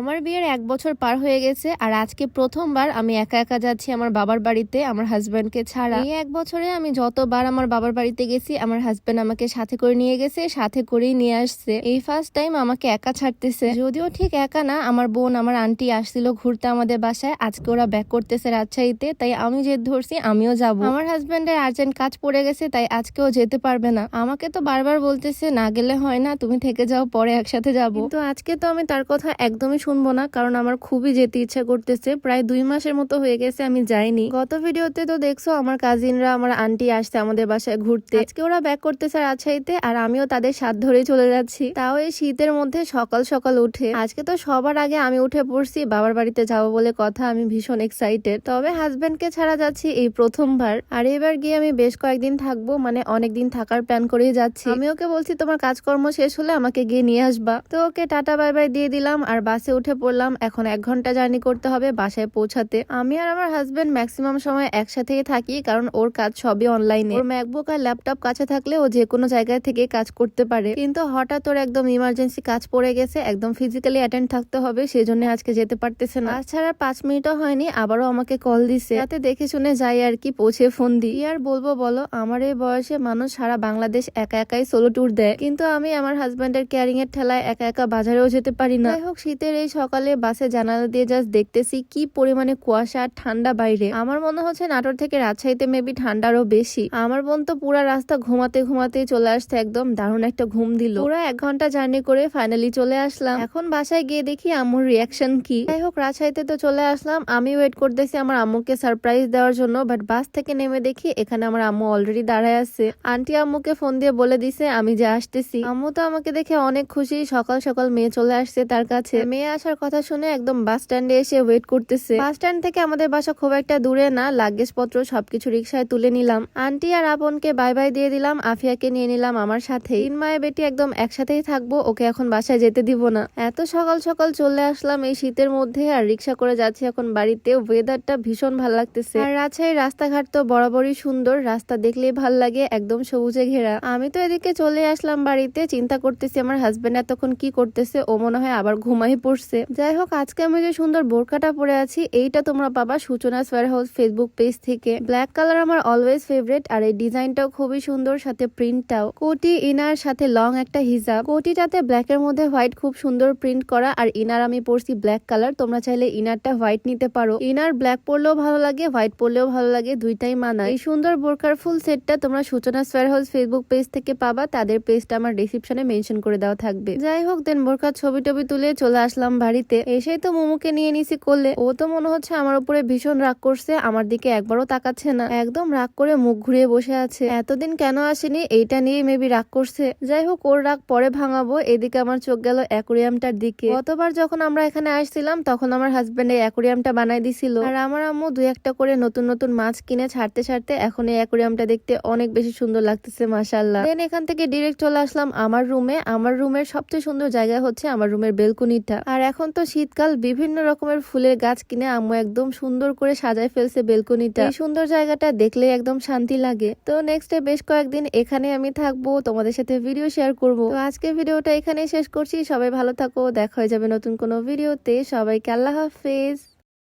আমার বিয়ের এক বছর পার হয়ে গেছে আর আজকে প্রথমবার আমি একা একা যাচ্ছি আমার বাবার বাড়িতে, আমার হাজব্যান্ডকে ছাড়া। এই এক বছরে আমি যতবার আমার বাবার বাড়িতে গেছি, আমার হাজব্যান্ড আমাকে সাথে করে নিয়ে গেছে, সাথে করেই নিয়ে আসছে। এই ফার্স্ট টাইম আমাকে একা ছাড়তেছে। যদিও ঠিক একা না, আমার বোন, আমার আন্টি আসছিল ঘুরতে আমাদের বাসায়। আজকে ওরা ব্যাক করতেছে রাজশাহীতে, তাই আমি জেদ ধরছি আমিও যাব। আমার হাজব্যান্ডের আর্জেন্ট কাজ পড়ে গেছে, তাই আজকেও যেতে পারবে না। আমাকে তো বারবার বলতেছে, না গেলে হয় না, তুমি থেকে যাও, পরে একসাথে যাব। তো আজকে তো আমি তার কথা একদমই শুনব না, কারণ আমার খুবই যেতে ইচ্ছা করতেছে। প্রায় দুই মাসের মতো হয়ে গেছে, আমি যাইনি। গত ভিডিওতে তো দেখছ, আমার কাজিনরা আমার আন্টি আসছে আমাদের বাসায় ঘুরতে। আজকে ওরা ব্যাক করতেছে রাজশাহীতে, আর আমিও তাদের সাথ ধরে চলে যাচ্ছি। তাও এই শীতের মধ্যে সকাল সকাল উঠে। আজকে তো সবার আগে আমি উঠে পড়ছি, বাবার বাড়িতে যাব বলে কথা, আমি ভীষণ এক্সাইটেড তবে হাজবেন্ডকে ছাড়া যাচ্ছি এই প্রথমবার। আর এবার গিয়ে আমি বেশ কয়েকদিন থাকব মানে অনেকদিন থাকার প্ল্যান করেই যাচ্ছি। আমি ওকে বলছি, তোমার কাজকর্ম শেষ হলে আমাকে গিয়ে নিয়ে আসবা। তো ওকে টাটা বাই বাই দিয়ে দিলাম, আর বাসে উঠে পড়লাম। এখন এক ঘণ্টা জার্নি করতে হবে বাসায় পৌঁছাতে। আমি আর আমার হাজবেন্ড ম্যাক্সিমাম সময় একসাথেই থাকি, কারণ ওর কাজ সবই অনলাইনে ওর ম্যাকবুক আর ল্যাপটপ কাছে থাকলে ও যে কোনো জায়গায় থেকে কাজ করতে পারে। কিন্তু হঠাৎ ওর একদম ইমার্জেন্সি কাজ পড়ে গেছে, একদম ফিজিক্যালি অ্যাটেন্ড থাকতে হবে সেই জন্য আজকে যেতে পারতেছে না। তাছাড়া পাঁচ মিনিটও হয়নি, আবারও আমাকে কল দিছে। যাতে দেখে শুনে যাই আর কি, পৌঁছে ফোন দিই। আর বলব বলো, আমার এই বয়সে মানুষ সারা বাংলাদেশ একা একাই সোলো ট্যুর দেয়। কিন্তু আমি আমার হাজবেন্ডের ক্যারিং এর ঠেলায় একা একা বাজারেও যেতে পারি না। যাই হোক, শীতের এই সকালে বাসে জানালা দিয়ে জাস্ট দেখতেছি কি পরিমাণে কুয়াশা আর ঠান্ডা বাইরে। আমার মনে হচ্ছে নাটোর থেকে রাজশাহীতে মেবি ঠান্ডারও বেশি। আমার বোন তো পুরা রাস্তা ঘুমাতে ঘুমাতেই চলে আসছে, একদম দারুণ একটা ঘুম দিল। পুরো এক ঘণ্টা জার্নি করে ফাইনালি চলে আসলাম। এখন বাসায় গিয়ে দেখি আম্মুর রিয়াকশন কি। যাই হোক, রাজশাহীতে তো চলে আসলাম। আমি ওয়েট করতেছি আমার আম্মুকে সারপ্রাইজ দেওয়ার জন্য বাট বাস থেকে নেমে দেখি এখানে আমার আম্মু অলরেডি দাঁড়ায় আছে। আন্টি আম্মুকে ফোন দিয়ে বলে দিছে, আমি যে আসতেছি। আম্মু তো আমাকে দেখে অনেক খুশি। সকাল সকাল মেয়ে চলে আসছে তার কাছে। মেয়ে আসার কথা শুনে একদম বাস স্ট্যান্ডে এসে ওয়েট করতেছে। বাস স্ট্যান্ড থেকে আমাদের বাসা খুব একটা দূরে না লাগেজ পত্র সবকিছু রিক্সায় তুলে নিলাম। আন্টি আর আপনকে বাই বাই দিয়ে দিলাম, আফিয়াকে নিয়ে নিলাম আমার সাথে তিন মায়ে বেটি একদম একসাথেই থাকব, ওকে এখন বাসায় যেতে দিব না। এত সকাল সকাল চলে আসলাম এই শীতের মধ্যে, আর রিক্সা করে যাচ্ছি এখন বাড়িতে। ওয়েদারটা ভীষণ ভালো লাগতেছে। আর রাজশাহীর রাস্তাঘাট তো বরাবরই সুন্দর, রাস্তা দেখলেই ভালো লাগে, একদম সবুজে ঘেরা। আমি তো এদিকে চলে আসলাম বাড়িতে, চিন্তা করতেছি আমার হাজবেন্ড এতক্ষণ কি করতেছে, ও মনে হয় আবার ঘুমাই পড়ছে। যাই হোক, আজকে আমি যে সুন্দর বোরকাটা পরে আছি, এইটা তোমরা পাবা সূচনা সোয়ার হাউস ফেসবুক পেজ থেকে। ব্ল্যাক কালার আমার অলওয়েজ ফেভারিট আর এই ডিজাইনটাও খুবই সুন্দর, সাথে প্রিন্টটাও কোটি ইনার, সাথে লং একটা হিজাব। কোটিটাতে ব্ল্যাকের মধ্যে হোয়াইট খুব সুন্দর প্রিন্ট করা, আর ইনার আমি পরছি ব্ল্যাক কালার তোমরা চাইলে ইনারটা হোয়াইট নিতে পারো। ইনার ব্ল্যাক পরলেও ভালো লাগে হোয়াইট পরলেও ভালো লাগে, দুইটাই মানা এই সুন্দর বোরকার ফুল সেটটা তোমরা সূচনা সোয়ার হাউস ফেসবুক পেজ থেকে পাবা, তাদের পেজটা আমার ডিসক্রিপশনে মেনশন করে দেওয়া থাকবে। যাই হোক দেন বোরকার ছবি টবি তুলে চলে আসলাম বাড়িতে। এসেই তো মোমোকে নিয়ে নিছি করলে। ও তো মনে হচ্ছে আমার উপরে ভীষণ রাগ করছে, আমার দিকে একবারও তাকাচ্ছে না। একদম রাগ করে মুখ ঘুরিয়ে বসে আছে। এতদিন কেন আসেনি? এইটা নিয়ে মেবি রাগ করছে। যাই হোক, ওর রাগ পরে ভাঙাবো। এদিকে আমার চোখ গেল অ্যাকুরিয়ামটার দিকে। গতবার যখন আমরা এখানে আসছিলাম, তখন আমার হাজবেন্ড এই অ্যাকুরিয়ামটা বানাই দিছিল। আর আমার আম্মু দুই একটা করে নতুন নতুন মাছ কিনে ছাড়তে ছাড়তে এখন এই অ্যাকুরিয়ামটা দেখতে অনেক বেশি সুন্দর লাগতেছে মাসাল্লাহ দেন এখান থেকে ডিরেক্ট চলে আসলাম আমার রুমে আমার রুমের সবচেয়ে সুন্দর জায়গা হচ্ছে আমার রুমের বেলকুনিটা আর এখন তো শীতকাল, বিভিন্ন রকমের ফুলের গাছ কিনে আম্মু একদম সুন্দর করে সাজায় ফেলছে বেলকনিটা। এই সুন্দর জায়গাটা দেখলে একদম শান্তি লাগে। তো নেক্সট বেশ কয়েকদিন এখানে আমি থাকব, তোমাদের সাথে ভিডিও শেয়ার করব। তো আজকে ভিডিওটা এখানে শেষ করছি। সবাই ভালো থাকো, দেখা হয়ে যাবে নতুন কোনো ভিডিওতে সবাইকে আল্লাহ হাফেজ।